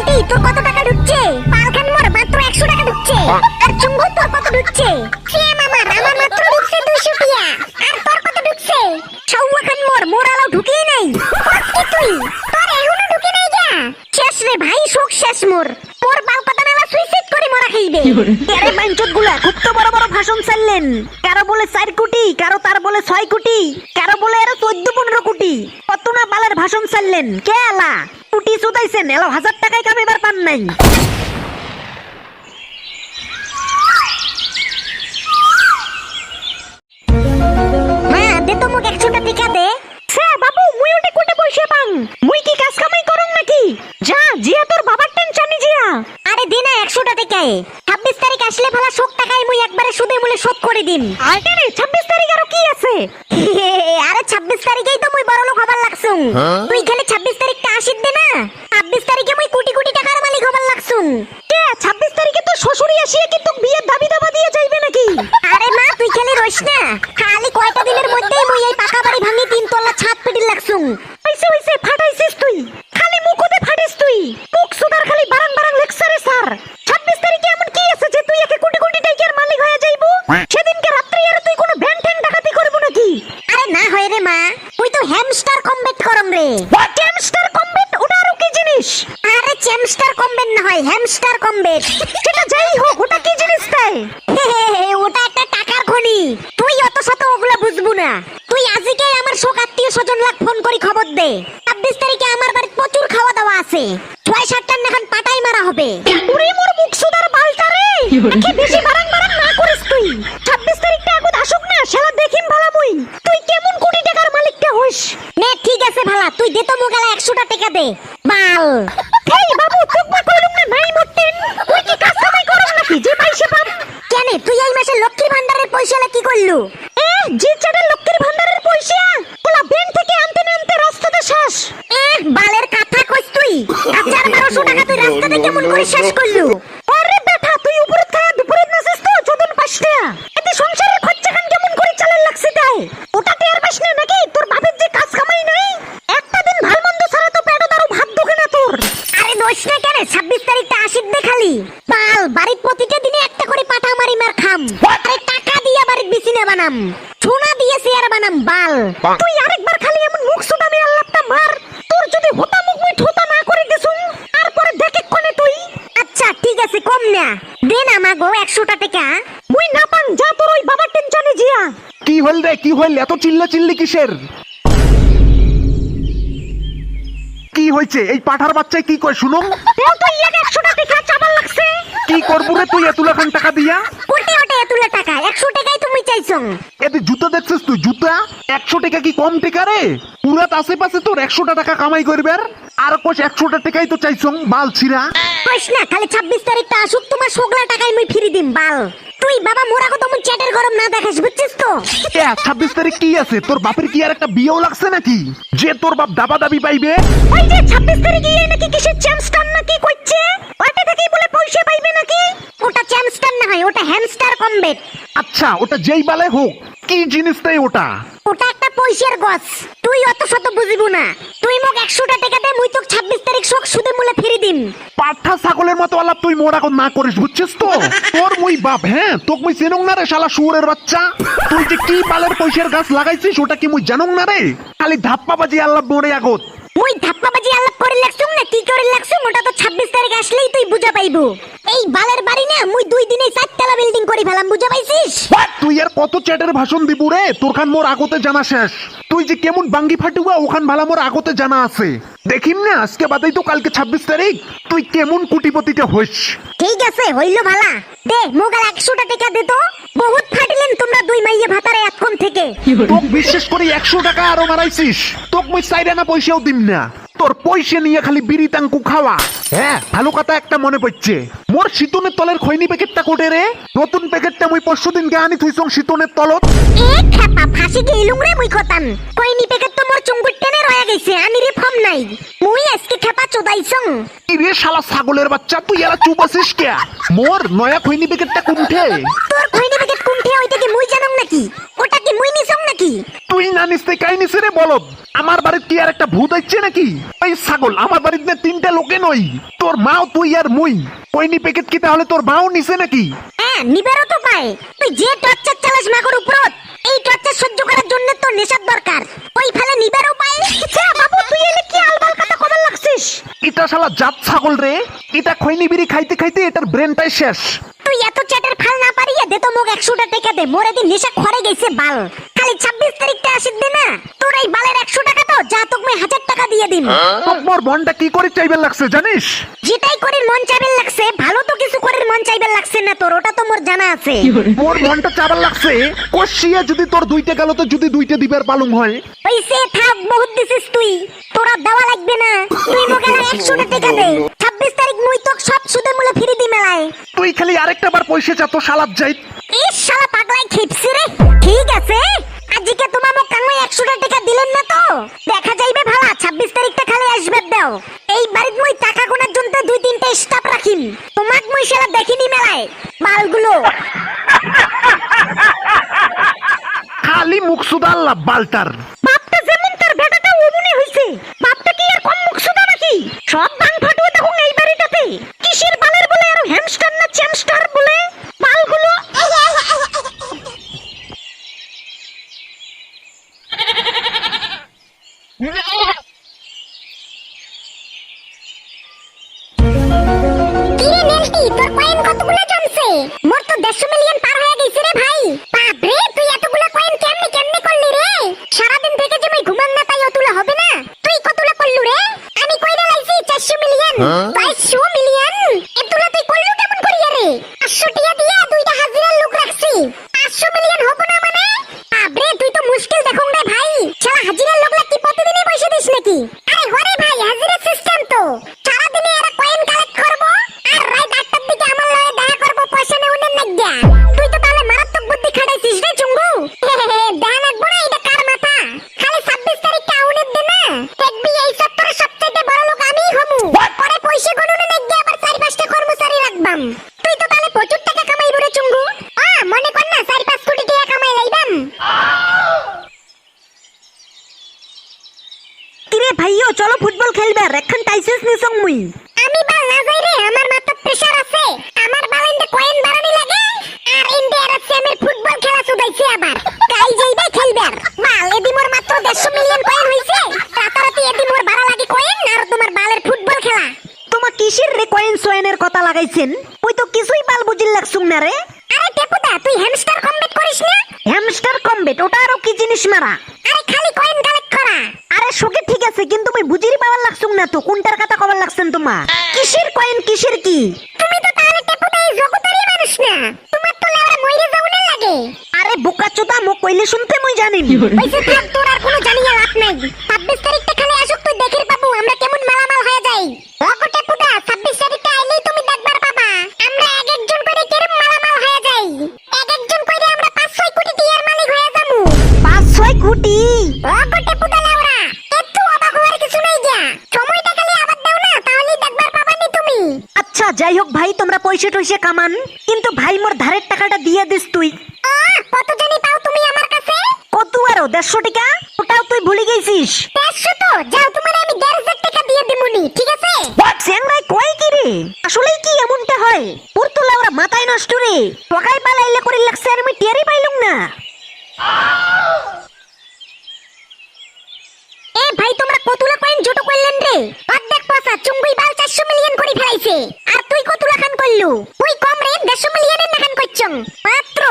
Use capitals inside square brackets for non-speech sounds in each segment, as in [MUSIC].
বালতি তোর কত টাকা ঢুকছে? পালখান মোর মাত্র একশো টাকা ঢুকছে। আর চুম্বু তোর কত ঢুকছে? আমার আমার মাত্র ঢুকছে দুশো টিয়া। আর তোর কত ঢুকছে? সৌয়া খান মোর মোর আলো ঢুকেই নাই। তুই? তোর এখনও ঢুকে নাই যা। শেষ রে ভাই শোক শেষ মোর। মোর বাল পাতা নালা সুইসাইড করে মরা খাইবে। আরে বাঞ্চতগুলা খুব তো বড় বড় ভাষণ চাললেন কারও বলে চার কোটি কারও তার বলে ছয় কোটি কারও বলে আরও চোদ্দ পনেরো কোটি। কত না বালের ভাষণ চাললেন কে আলা? কোটি চুদাইছেন এলো হাজার টাকায় কামাইবার পান নাই। মা দে তো মোক একশোটা টিকা দে। সে বাবু মুই ওটে কোটে পয়সা পাং। মুই কি কাজ কামাই করং নাকি? যা জিয়া তোর বাবার টেনশনই জিয়া। আরে দে না একশোটা টিকায় ছাব্বিশ তারিখ আসলে ভালা শোক টাকায় মুই একবারে সুদে মূলে শোধ করে দিন আরে রে ছাব্বিশ তারিখ আরও কি আছে আরে ছাব্বিশ তারিখেই তো মুই বড় লোক হবার লাগছুম তুই খালি ছাব্বিশ তারিখটা আসিত দে না ছাব্বিশ তারিখে মুই কোটি কোটি টাকার মালিক হবার লাগছুম কে ছাব্বিশ তারিখে তো শ্বশুরি আসিয়ে কি তোকে বিয়ের দাবি দাবা দিয়ে যাইবে নাকি? আরে মা তুই খালি রইস না। খালি কয়টা দিনের মধ্যেই মুই এই পাকা বাড়ি ভাঙি তিন তলা ছাদ পিটির লাগছুম হইছে হইছে ফাটাইছিস তুই। খালি মুখতে ফাটিস তুই। মুখ সুদার খালি বারাং বারাং লেকচারে স্যার। ছাব্বিশ তারিখে এমন কি আছে যে তুই একে কোটি কোটি টাকার মালিক হয়ে যাইবো? সেদিনকে রাত্রি আর তুই কোনো ভ্যান ট্যান ডাকাতি করব নাকি? আরে না হয় রে মা তুই তো হ্যামস্টার কমবেট করম রে। চ্যামস্টার কমবেট ওটা আরও কি জিনিস? চ্যামস্টার কমবেট না হয় হ্যামস্টার কমবেট সেটা যাই হোক ওটা কি জিনিস তাই? [LAUGHS] ওটা একটা টাকার খনি। তুই অত শত ওগুলা বুঝব না। তুই আজকে আমার শোক আত্মীয় স্বজন লাগ ফোন করি খবর দে। ছাব্বিশ তারিখে আমার বাড়িতে প্রচুর খাওয়া দাওয়া আছে। ছয় সাতটার নাখান পাটাই মারা হবে। উড়ি মোর মুখ সুদার বালটা রে। নাকি বেশি বারাং বারাং না করিস তুই। ছাব্বিশ তারিখটা আগত আসুক না শালা দেখিম ভালা মুই। তুই কেমন কোটি টাকার মালিকটা হইস? নে ঠিক আছে ভালা তুই দে তো মোগালা একশোটা টাকা দে। বাল এই বাবু তোক মই কইলুম না নাই মরতেন তুই কি কাজ কামাই করস নাকি যে পাইছে পাম কেন তুই এই মাসে লক্ষ্মী ভান্ডারের পয়সা কি করলু এ জি চাটের লক্ষ্মীর ভান্ডারের পয়সা পোলা ব্যাংক থেকে আনতে না আনতে রাস্তাতে শেষ এ বালের কথা কইস তুই হাজার বারোশো টাকা তুই রাস্তাতে কেমন করে শেষ করলু। আরে বেটা তুই উপরে থাকা দুপুরে নাচিস তো চোদন পাঁচটা এতে সংসারের খরচা খান কেমন করে চালার লাগছে তাই? ওটা টের পাস না নাকি? তোর বাপের যে কাজ কামাই নাই? একটা দিন ভালো মন্দ ছাড়া তো পেটে তারও ভাত ঢোকে না তোর। আরে দোষ না কেন? ছাব্বিশ তারিখটা আসিত দে খালি। বাল বাড়ির প্রতিটা দিনে একটা করে পাঠা মারি মার খাম। আরে টাকা দিয়া বাড়ির বিছিনা বানাম। সোনা দিয়ে চেয়ার বানাম বাল। তুই আরেকবার খালি এমন মুখ সুদামি আল্লাহটা মার। তোর যদি হোতা মুখ মুই ঠোতা না করে দিছুম তারপরে দেখে কোনে তুই আচ্ছা ঠিক আছে কম না। দে না গো একশোটা টাকা। মুই না পাং যা তোর ওই বাবার টেনশনে জিয়া। কি হল রে কি হল? এত চিল্লা চিল্লি কিসের? কি হয়েছে? এই পাঠার বাচ্চায় কি কয় শুনো? তেও তো ইয়াকে একশোটা টাকা চাবার লাগছে। কি করব রে তুই এতুলা খান টাকা দিয়া? কোটি ওটে তুলে টাকা? একশো টাকাই তুমি চাইছো। এতে জুতা দেখছিস তুই জুতা? একশো টাকা কি কম টাকা রে? পুরাত আশেপাশে তোর একশোটা টাকা কামাই করবে আর? কোষ একশোটা টাকাই তো চাইছ বাল ছিড়া। কইস না খালি ছাব্বিশ তারিখটা আসুক তোমার সোগলা টাকাই মুই ফিরি দিম বাল। তুই বাবা মোরা কত মুই চ্যাটের গরম না দেখাস বুঝছিস তো? এ ছাব্বিশ তারিখ কি আছে? তোর বাপের কি আর একটা বিয়েও লাগছে নাকি? যে তোর বাপ দাবা দাবি পাইবে? ওই যে ছাব্বিশ তারিখে ইয়ে নাকি কিসের চ্যাম্পস্টার নাকি কইছে ওইটা থেকেই বলে পয়সা পাইবে নাকি? ওটা চ্যামস্টার না হয় ওটা হ্যামস্টার কমবেট। আচ্ছা ওটা যেই বালে হোক কি জিনিসটাই ওটা? ওটা পয়সার গছ। তুই অত শত বুঝিব না। তুই মোক একশোটা টাকা দে, মুই তোক ছাব্বিশ তারিখ শোক সুদে মূলে ফিরি দিম। পাঠা ছাগলের মতো আলাপ তুই মোর না করিস, বুঝছিস তো? তোর মুই বাপ হ্যাঁ? তোক মুই চেনং না রে, শালা শুয়োরের বাচ্চা। তুই যে কি পালের পয়সার গাছ লাগাইছিস, ওটা কি মুই জানং না রে? খালি ধাপ্পা বাজি আল্লাহ মোরে আগত। মুই ধাপ্পাবাজি আলাপ করে লাগছুম না কি করে লাগছুম ওটা তো ছাব্বিশ তারিখ আসলেই তুই বুঝা পাইবো। এই বালের বাড়ি না মুই দুই দিনে চারতলা বিল্ডিং করে ফেলাম বুঝা পাইছিস? তুই আর কত চ্যাটের ভাষণ দিবু রে? তোর খান মোর আগতে জানা শেষ। তুই যে কেমন বাঙ্গি ফাটুয়া ওখান ভালা মোর আগতে জানা আছে। দেখিম না আজকে বাদেই তো কালকে ছাব্বিশ তারিখ। তুই কেমন কুটিপতিটা হইস ঠিক আছে হইল ভালা। দে মোগাল একশোটা টাকা দে তো। বহুত তোমরা দুই মাইয়ে ভাতারে এখন থেকে। তোক বিশ্বাস করে একশো টাকা আরও মারাইছিস তোক মুই চাই না পয়সাও দিম না। তোর পয়সা নিয়ে খালি বিড়ি তাঙ্কু খাওয়া। হ্যাঁ ভালো কথা একটা মনে পড়ছে। মোর শীতনের তলের খৈনি প্যাকেটটা কোটে রে? নতুন প্যাকেটটা মুই পরশু দিনকে আনি থুইছং শীতনের তলত। এ খাপা ফাঁসি গেলুম রে মুই খতাম। কইনি গেছে আনি রে ফর্ম নাই মুই আজকে খেপা চোদাইছং রে শালা ছাগলের বাচ্চা তুই এলা চুপ আছিস কে? মোর নয়া খৈনি প্যাকেটটা কোনঠে? তোর কইনি প্যাকেট কোনঠে ওইটা কি মুই জানং নাকি? ওটা কি মুই নিছং নাকি? তুই না নিস্তে কাই নিছে রে বলদ? আমার বাড়ির কি আর একটা ভূত আইছে নাকি? ওই ছাগল আমার বাড়িতে না তিনটা লোকে নই তোর মাও তুই আর মুই। কইনি প্যাকেট কি তাহলে তোর মাও নিছে নাকি? হ্যাঁ নিবেরও তো পায়। তুই যে টর্চার চালাস মাগর উপরত এই টর্চার সহ্য করার জন্য তো নেশার দরকার। ওই ফেলে নিবেরও উপায় বাবু তুই এলে কি আলবাল কথা কবে লাগছিস? এটা শালা জাত ছাগল রে। এটা খৈনি বিড়ি খাইতে খাইতে এটার ব্রেনটাই শেষ। তুই এত চ্যাটের ফাল না দে তো মোক একশোটা টেকা দে মোরে দিন নেশা খরে গেছে বাল। খালি ছাব্বিশ তারিখটা আসিস দে না তোর এই বালের একশো টাকা তো যা তোকে হাজার টাকা দিয়ে দিন মোর মনটা কি করে চাইবার লাগছে জানিস? যেটাই করির মন চাইবেন লাগছে ভালো তো কিছু করির মন চাইবেন লাগছে না তোর ওটা তো মোর জানা আছে। মোর মনটা চাবার লাগছে কষিয়া যদি তোর দুইটা গেল তো যদি দুইটা দিবার পালুং হয়। ওইসে থাক বহুত দিছিস তুই। তোরা দেওয়া লাগবে না তুই মোক এলা একশোটা টাকা দে। তুই খালি আরেকটা বার পয়সা চা তো শালাত যাই ইস শালা পাগলাই খিপছি রে। ঠিক আছে আজকে তোমার মোক কাঙ্গই একশোটা টাকা দিলেন না তো? দেখা যাইবে ভালা ছাব্বিশ তারিখটা খালি আসবে দাও। এই বাড়িত মুই টাকা গোনার জন্য দুই তিনটা স্টাফ রাখিম। তোমাক মুই সেটা দেখিনি মেলায় মালগুলো খালি বালটার। বাপটা যেমন তার বেটাটা অমনি হইছে বাপটা কি আর কম মুখ সুদা নাকি? সব তোর কয়েন কতগুলো জমছে? মোর তো দেড়শো মিলিয়ন পার হয়ে গেছে রে ভাই। বাপরে তুই এতগুলো কয়েন কেমনে কেমনে করলি রে? সারাদিন থেকে যে মই ঘুমান না তাই অতুলা হবে না। তুই কতগুলো করলু রে? আমি কইরা লাইছি চারশো মিলিয়ন চারশো মিলিয়ন টাইসেস আমি বাল না যাই রে আমার মাথা প্রেসার আছে। আমার বাল ইন্দে কয়েন বাড়ানি লাগে আর ইন্দে আর সেমের ফুটবল খেলা শুধাইছে আবার। কাল যাইবে খেলবার। বাল এদি মোর মাত্র 150 মিলিয়ন কয়েন হইছে রাতারাতি এদি মোর বাড়া লাগে কয়েন আর তোমার বালের ফুটবল খেলা। তোমার কিসের রে কয়েন সোয়েনের কথা লাগাইছেন? শোকে ঠিক আছে কিন্তু তুমি বুঝিরি পাওয়ার লাগছুং না তো। কোনটার কথা কবার লাগছেন তোমা কিসের কয়েন কিসের কি? তুমি তো তাহলে টেপুটাই জগতারি মানুষ না। তোমার তো লেওরা মইরে যাওনে লাগে। আরে বোকা চোদা মো কইলে শুনতে মই জানি পয়সা থাক তোর আর কোনো জানি না লাভ নাই। 26 তারিখটা খালি আসুক তুই দেখির পাবু আমরা কেমন মালামাল হয়ে যাই। লকটে পুটা 26 পয়সা কামান কিন্তু ভাই মোর ধারের টাকাটা দিয়ে দিস তুই। কত জানি পাও তুমি আমার কাছে? কত আরও দেড়শো টাকা? ওটাও তুই ভুলে গেছিস। দেড়শো তো? যাও তোমার আমি দেড় হাজার টাকা দিয়ে দিমুনি ঠিক আছে? চ্যাংরাই কয় কি রে? আসলেই কি এমনটা হয়? ওরা মাথায় নষ্ট রে। টকাই পালাইলে করে লাগছে আর আমি টেরই পাইলুম না। এ ভাই তোমরা কতুলা কয়েন জোটো করলেন রে? অর্ধেক পয়সা চুঙ্গুই বাল চারশো মিলিয়ন করে ফেলাইছে। আর তুই করলু তুই কম রে দেড়শো মিলিয়নের নাখান করছং মাত্র।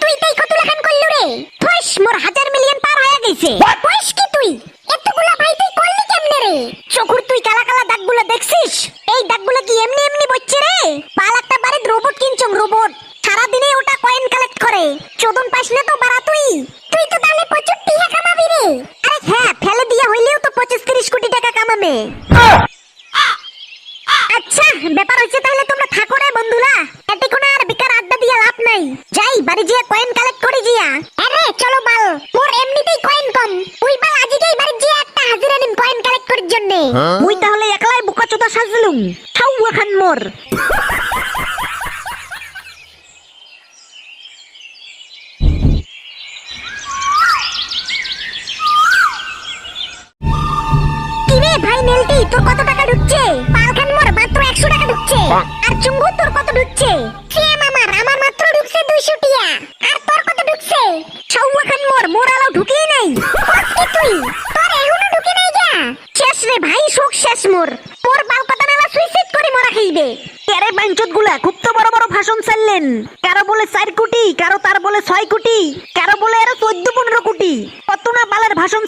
তুই তাই কত লাখান করলু রে? ফস মোর হাজার মিলিয়ন পার হয়ে গেছে। ফস কি তুই এতগুলা ভাই তুই করলি কেমনে রে চোখুর তুই কালা কালা দাগগুলো দেখছিস এই দাগগুলো কি এমনি এমনি বচ্ছে রে পাল একটা বাড়ির রোবট কিনছং রোবট সারাদিনে ওটা কয়েন কালেক্ট করে চোদন পাস না তো বাড়া তুই তুই তো তাহলে প্রচুর টিহা কামাবি রে আরে হ্যাঁ ফেলে দিয়া হইলেও তো পঁচিশ তিরিশ কোটি টাকা কামাবে আচ্ছা আচ্ছা ব্যাপার হচ্ছে তাহলে তোমরা থাকো রে বন্ধুরা এতক্ষণ আর বেকার আড্ডা দিয়া লাভ নাই যাই বাড়ি গিয়ে কয়েন কালেক্ট করে জিয়া আরে চলো বাল মোর এমনিতেই কয়েন কম ওই বাল আজকেই বাড়ি গিয়ে একটা হাজিরা নিম কয়েন কালেক্ট করার জন্য মুই তাহলে একলাই বোকা চোদা সাজলুম। খাও খান মোর। ভাই নেলটি তোর কত টাকা ঢুকছে? পালখান মোর মাত্র 100 টাকা ঢুকছে। আর চুঙ্গু তোর কত ঢুকছে সিএম আমার আমার মাত্র ঢুকছে 200 টিয়া আর তোর কত ঢুকছে সৌয়া খান মোর মোর আলো ঢুকেই নাই কি তুই তোর এখনও ঢুকে নাই গা শেষ রে ভাই শোক শেষ মোর মোর বাল কথা মেলা সুইসাইড করে মরা খাইবে কেরে বাঞ্চতগুলা খুব তো বড় বড় ভাষণ চাললেন কারও বলে চার কোটি কারও তার বলে ছয় কোটি কারও বলে আরও চোদ্দ পনেরো কোটি কত না বালের ভাষণ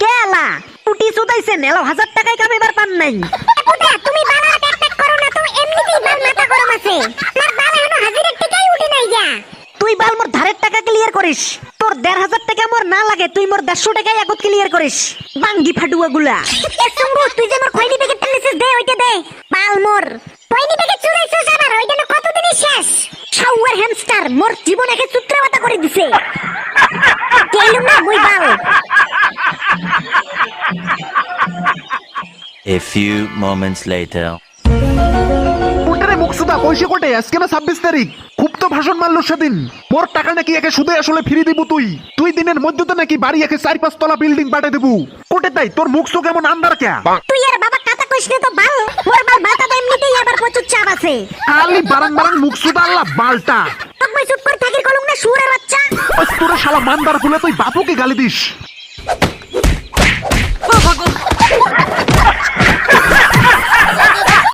চাললেন কে আলা? কোটি চোদাইছেন এলো হাজার টাকায় কামিবার পান নাই। পুতা তুমি বালা ট্যাক ট্যাক করো না তো এমনিতেই বাল মাথা গরম আছে। আর বাল এখনও হাজিরের টিকাই উঠে নাই গা তুই বাল মোর ধারের টাকা ক্লিয়ার করিস। তোর দেড় হাজার টাকা মোর না লাগে তুই মোর দেড়শো টাকায় আগত ক্লিয়ার করিস। বাঙ্গি ফাটুয়া গুলা। তুই যে মোর খৈনি প্যাকেট টানিছিস দে ওইটা দে। বাল মোর। খৈনি প্যাকেট চুরাইছিস আবার ওইটা কতদিনই শেষ? শাওয়ার হ্যামস্টার মোর জীবন একে A few moments later. কোটে আজকে না ছাব্বিশ তারিখ। খুব তো ভাষণ মারলো সেদিন। মোর টাকা নাকি একে সুদে আসলে ফিরে দিব তুই। তুই দিনের মধ্যে তো নাকি বাড়ি একে চার পাঁচ তলা বিল্ডিং পাঠিয়ে দেবো। কোটে তাই তোর মুখ তো কেমন আন্দার কে তুই আর বাবা কাতা কইস না তো বাল। মোর বাল এমনিতেই আবার প্রচুর চাপ আছে। খালি বারাং বারাং আল্লাহ বালটা। তুই চুপ করে থাকির কলম না বাচ্চা। ওই তোরে শালা মান্দার ফুলে তুই বাপুকে গালি দিস।